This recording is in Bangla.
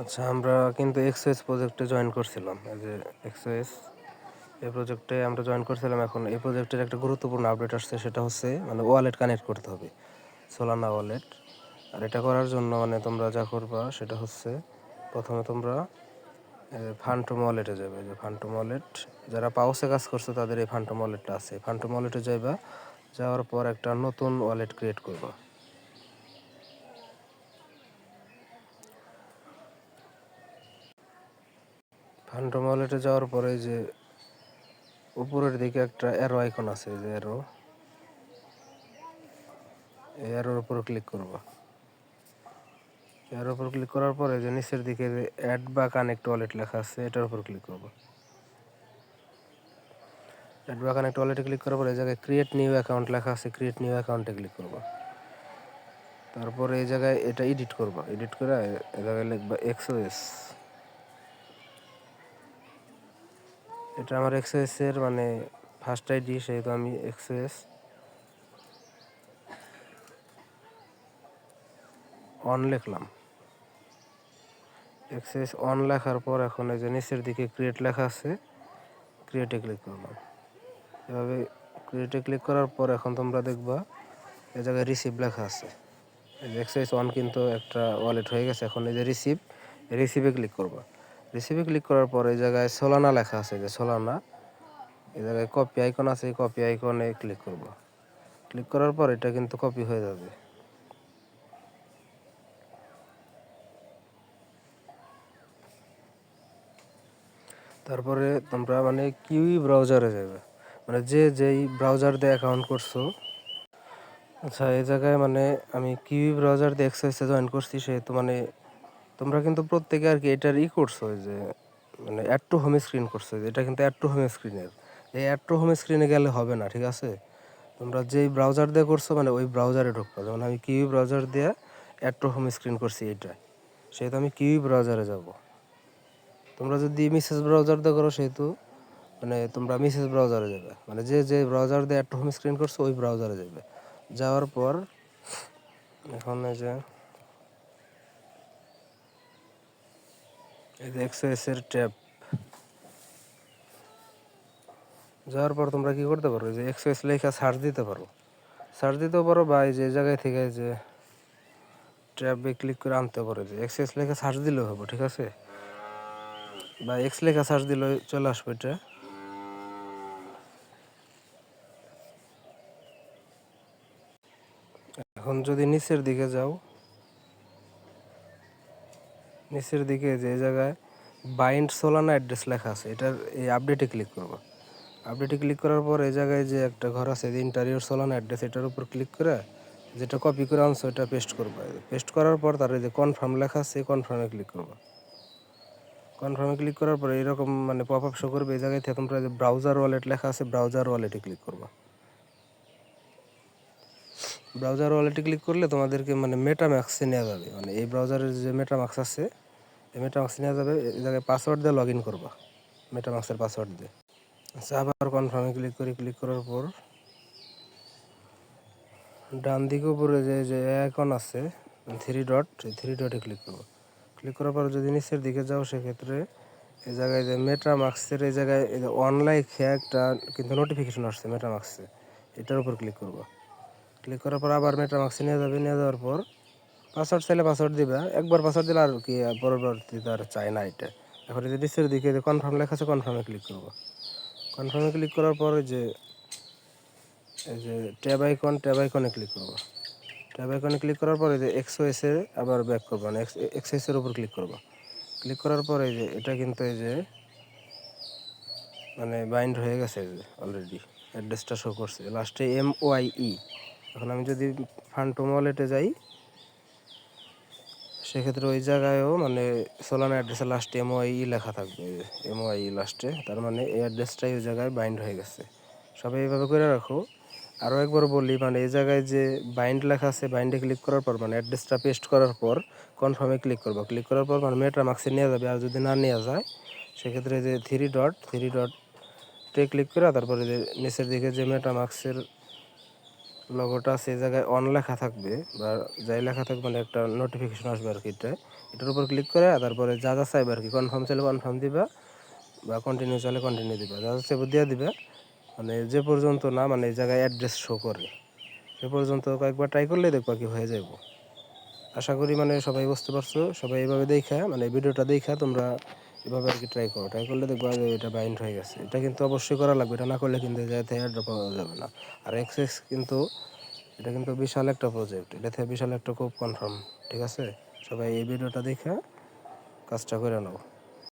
আচ্ছা আমরা কিন্তু এক্সওএস প্রজেক্টে জয়েন করছিলাম। এই যে এক্সওএস এই প্রজেক্টে আমরা জয়েন করছিলাম এখন। এই প্রজেক্টের একটা গুরুত্বপূর্ণ আপডেট আসছে, সেটা হচ্ছে মানে ওয়ালেট কানেক্ট করতে হবে সোলানা ওয়ালেট আর এটা করার জন্য মানে তোমরা যা করবা, সেটা হচ্ছে প্রথমে তোমরা ফান্টম ওয়ালেটে যাবে যে ফান্টম ওয়ালেট যারা পাউসে কাজ করছে, তাদের এই ফান্টম ওয়ালেটটা আছে। ফান্টম ওয়ালেটে যাইবা, যাওয়ার পর একটা নতুন ওয়ালেট ক্রিয়েট করবা। ফান্টম ওয়ালেটে যাওয়ার পরে যে উপরের দিকে একটা অ্যারো আইকন আছে যে অ্যারো এই অ্যারোর উপর ক্লিক করব। এর উপর ক্লিক করার পরে যে নিচের দিকে যে অ্যাড বা কানেক্ট ওয়ালেট লেখা আছে, এটার উপর ক্লিক করব। অ্যাড বা কানেক্ট ওয়ালেটে ক্লিক করার পরে এই জায়গায় ক্রিয়েট নিউ অ্যাকাউন্ট লেখা আছে ক্রিয়েট নিউ অ্যাকাউন্টে ক্লিক করব। তারপরে এই জায়গায় এটা এডিট করব। এডিট করে এই জায়গায় লিখবা এক্সওএস এটা আমার এক্সএস এর মানে ফার্স্ট আইডি সেহেতু আমি এক্সএস অন লিখলাম। এক্সএস অন লেখার পর এখন এই যে নিচের দিকে ক্রিয়েট লেখা আছে ক্রিয়েটে ক্লিক করলাম। এভাবে ক্রিয়েটে ক্লিক করার পর এখন তোমরা দেখবা, এই জায়গায় রিসিভ লেখা আছে। এই যে এক্সএস অন কিন্তু একটা ওয়ালেট হয়ে গেছে, এখন এই যে রিসিভ রিসিভে ক্লিক করবা। রিসিভে ক্লিক করার পর এই জায়গায় সোলানা লেখা আছে যে সোলানা এই জায়গায় কপি আইকন আছে, এই কপি আইকনে ক্লিক করব। ক্লিক করার পর এটা কিন্তু কপি হয়ে যাবে। তারপরে তোমরা মানে কিউই ব্রাউজারে যাবে। মানে যে যেই ব্রাউজার দিয়ে অ্যাকাউন্ট করছ। আচ্ছা এই জায়গায় মানে আমি কিউই ব্রাউজার দিয়ে এক্সারসাইজে জয়েন করছি, সেহেতু মানে তোমরা কিন্তু প্রত্যেকে আর কি এটার ই করছ যে মানে অ্যাড টু হোম স্ক্রিন করছ এটা কিন্তু অ্যাড টু হোম স্ক্রিনের এই অ্যাড টু হোম স্ক্রিনে গেলে হবে না, ঠিক আছে? তোমরা যেই ব্রাউজার দিয়ে করছ মানে ওই ব্রাউজারে ঢুকবো। যেমন আমি কিউই ব্রাউজার দিয়ে অ্যাড টু হোম স্ক্রিন করছি এটা সেহেতু আমি কিউই ব্রাউজারে যাব। তোমরা যদি মিসেস ব্রাউজার দিয়ে করো, সেহেতু মানে তোমরা মিসেস ব্রাউজারে যাবে। মানে যে যে ব্রাউজার দিয়ে অ্যাড টু হোম স্ক্রিন করছ, ওই ব্রাউজারে যাবে। যাওয়ার পর, এখন যে যে এক্সএস এর যাওয়ার পর তোমরা কি করতে পারো? যে এক্সএস লেখা সার্চ দিতে পারো। সার্চ দিতেও পারো বা এই যে জায়গায় থেকে যে ট্যাবে ক্লিক করে আনতে পারো। যে এক্সএস লেখা সার্চ দিলেও হবে, ঠিক আছে? বা এক্স লেখা সার্চ দিলে চলে আসবে এটা। এখন যদি নিচের দিকে যাও নিচের দিকে যে জায়গায় বাইন্ড সোলানা অ্যাড্রেস লেখা আছে, এটার এই আপডেটে ক্লিক করব। আপডেটে ক্লিক করার পর এই জায়গায় যে একটা ঘর আছে, যে ইন্টারিয়র সোলানা অ্যাড্রেস এটার উপর ক্লিক করে যেটা কপি করে আনছো, এটা পেস্ট করব। পেস্ট করার পর তার যে কনফার্ম লেখা আছে কনফার্মে ক্লিক করব। কনফার্মে ক্লিক করার পর এরকম মানে পপ আপ শো করবে, এই জায়গায় থেকে তোমরা যে ব্রাউজার ওয়ালেট লেখা আছে ব্রাউজার ওয়ালেটে ক্লিক করবা। ব্রাউজার ওয়ালেটে ক্লিক করলে তোমাদেরকে মানে মেটা মেটাম্যাক্সে নেওয়া যাবে। মানে এই ব্রাউজারের যে মেটা মেটাম্যাক্স আছে, এই মেটা মেটাম্যাক্সে নেওয়া যাবে, এই জায়গায় পাসওয়ার্ড দিয়ে লগ ইন করবা। মেটা মেটাম্যাক্সের পাসওয়ার্ড দিয়ে। আচ্ছা আবার কনফার্মে ক্লিক করি ক্লিক করার পর ডান দিকে উপরে যে যে আইকন আছে থ্রি ডট এই থ্রি ডটে ক্লিক করব। ক্লিক করার পর যদি নিচের দিকে যাও, সেক্ষেত্রে এই জায়গায় যে মেটা মেটামাক্সের এই জায়গায় অনলাইন একটা কিন্তু নোটিফিকেশন আসছে মেটা মেটামাক্সে এটার উপর ক্লিক করব। ক্লিক করার পর আবার মেটামাক্সে নিয়ে যাবে, নিয়ে যাওয়ার পর পাসওয়ার্ড চাইলে পাসওয়ার্ড দিবে। একবার পাসওয়ার্ড দিলে আর কি পরবর্তীতে আর চায় না এটা। এখন এই যে নিচের দিকে যে কনফার্ম লেখা আছে কনফার্মে ক্লিক করব। কনফার্মে ক্লিক করার পর যে, এই যে ট্যাব আইকন ট্যাব আইকনে ক্লিক করব। ট্যাব আইকনে ক্লিক করার পরে যে এক্সওএস এ আবার ব্যাক করব মানে এক্সওএস এর উপর ক্লিক করব। ক্লিক করার পরে যে এটা কিন্তু এই যে মানে বাইন্ড হয়ে গেছে যে অলরেডি অ্যাড্রেসটা শো করছে। লাস্টে এম ওয়াই ই এখন আমি যদি ফান্টম ওয়ালেটে যাই, সেক্ষেত্রে ওই জায়গায়ও মানে সোলান অ্যাড্রেসের লাস্টে এম ওয়াই ই লেখা থাকবে এম ওয়াই ই লাস্টে তার মানে এই অ্যাড্রেসটাই ওই জায়গায় বাইন্ড হয়ে গেছে। সবাই এইভাবে করে রাখো। আরও একবার বলি মানে এই জায়গায় যে বাইন্ড লেখা আছে বাইন্ডে ক্লিক করার পর মানে অ্যাড্রেসটা পেস্ট করার পর কনফার্মে ক্লিক করব। ক্লিক করার পর মানে মেটা মার্কসে নেওয়া যাবে। আর যদি না নেওয়া যায়, সেক্ষেত্রে যে থ্রি ডট থ্রি ডটে ক্লিক করে, তারপরে যে নিচের দিকে যে মেটা মার্কসের লোগোটা সেই জায়গায় অন লেখা থাকবে বা যাই লেখা থাকবে মানে একটা নোটিফিকেশন আসবে আর কি এটা। এটার উপর ক্লিক করে তারপরে যা যা চাইবে আর কি কনফার্ম চাইলে কনফার্ম দিবা বা কন্টিনিউ চাইলে কন্টিনিউ দিবা। যা যা চাইবে দিয়ে দিবে। মানে যে পর্যন্ত না মানে এই জায়গায় অ্যাড্রেস শো করে। সে পর্যন্ত কয়েকবার ট্রাই করলে দেখবা কি হয়ে যাইব। আশা করি মানে সবাই বুঝতে পারছ। সবাই এভাবে দেখা মানে ভিডিওটা দেখা, তোমরা এভাবে আর কি ট্রাই করো। ট্রাই করলে দেখবা যে এটা বাইন্ড হয়ে গেছে। এটা কিন্তু অবশ্যই করা লাগবে। এটা না করলে কিন্তু যাতে এয়ারড্রপ পাওয়া যাবে না। আর এক্সেস কিন্তু এটা কিন্তু বিশাল একটা প্রজেক্ট এটা থেকে বিশাল একটা খুব কনফার্ম ঠিক আছে? সবাই এই ভিডিওটা দেখে কাজটা করে নাও।